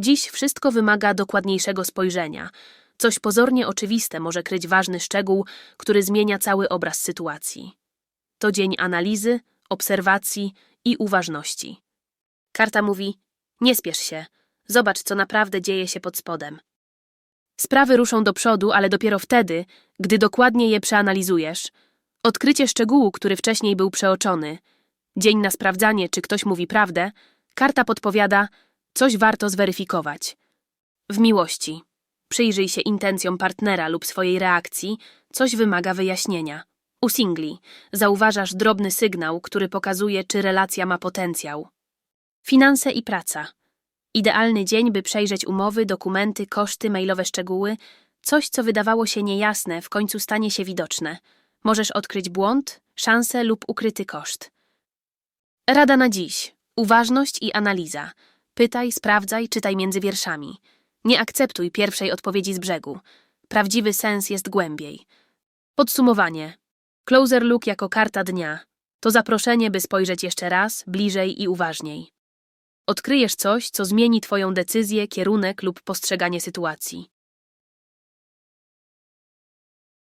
Dziś wszystko wymaga dokładniejszego spojrzenia. Coś pozornie oczywiste może kryć ważny szczegół, który zmienia cały obraz sytuacji. To dzień analizy, obserwacji i uważności. Karta mówi: Nie spiesz się, zobacz, co naprawdę dzieje się pod spodem. Sprawy ruszą do przodu, ale dopiero wtedy, gdy dokładnie je przeanalizujesz. Odkrycie szczegółu, który wcześniej był przeoczony. Dzień na sprawdzanie, czy ktoś mówi prawdę, karta podpowiada, coś warto zweryfikować. W miłości. Przyjrzyj się intencjom partnera lub swojej reakcji, coś wymaga wyjaśnienia. U singli zauważasz drobny sygnał, który pokazuje, czy relacja ma potencjał. Finanse i praca. Idealny dzień, by przejrzeć umowy, dokumenty, koszty, mailowe szczegóły. Coś, co wydawało się niejasne, w końcu stanie się widoczne. Możesz odkryć błąd, szansę lub ukryty koszt. Rada na dziś. Uważność i analiza. Pytaj, sprawdzaj, czytaj między wierszami. Nie akceptuj pierwszej odpowiedzi z brzegu. Prawdziwy sens jest głębiej. Podsumowanie. Closer Look jako karta dnia. To zaproszenie, by spojrzeć jeszcze raz, bliżej i uważniej. Odkryjesz coś, co zmieni Twoją decyzję, kierunek lub postrzeganie sytuacji.